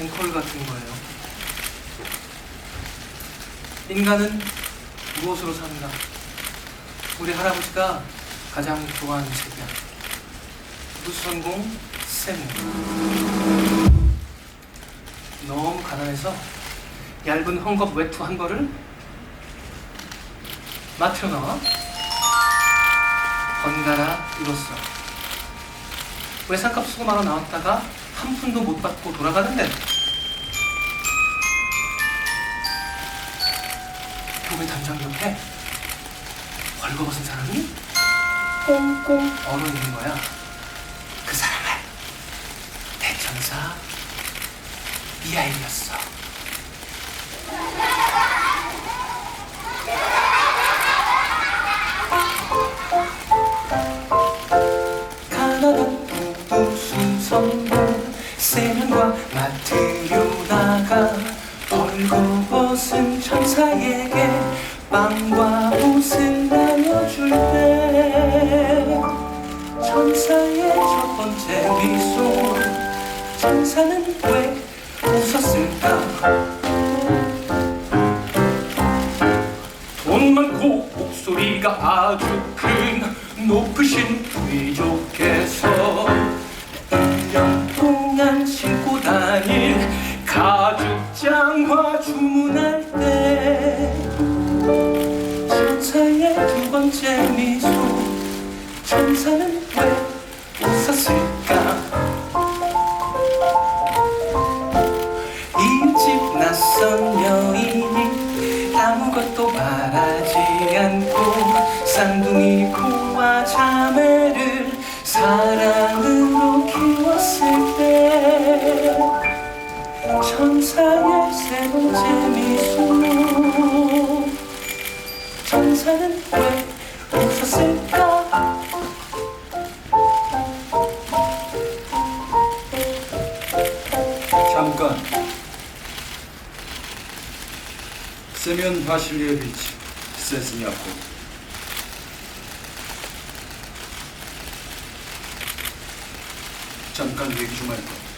앵콜 같은 거예요. 인간은 무엇으로 사는가? 우리 할아버지가 가장 좋아하는 책이야. 무수성공 쌤. 너무 가난해서 얇은 헝겊 외투 한 벌을 마트로 나와 번갈아 입었어. 외상값 수금하러 나왔다가 한 푼도 못 받고 돌아가는데 교회 단장 옆에 벌거벗은 사람이 꽁꽁 얼어 있는 거야. 그 사람은 대천사 부수성공 세면과 마트로 나가 벌거 벗은 천사에게 빵과 옷을 나눠줄 때? 천사의 첫 번째 미소 천사는 왜 웃었을까? 돈 많고 목소리가 아주 큰 높으신 귀족께서 1년 동안 신고 다닐 가죽 장화 주문할 때 천사의 두 번째 미소 천사는 왜 웃었을까? 일찍 낯선 여인이 아무것도 바라지 않고 쌍둥이 코와 자매를 사랑 천사의 세 번째 미소 천사는 왜 웃었을까 잠깐. 세면 바실리에비치 세스냐코. 잠깐 얘기 좀 할까?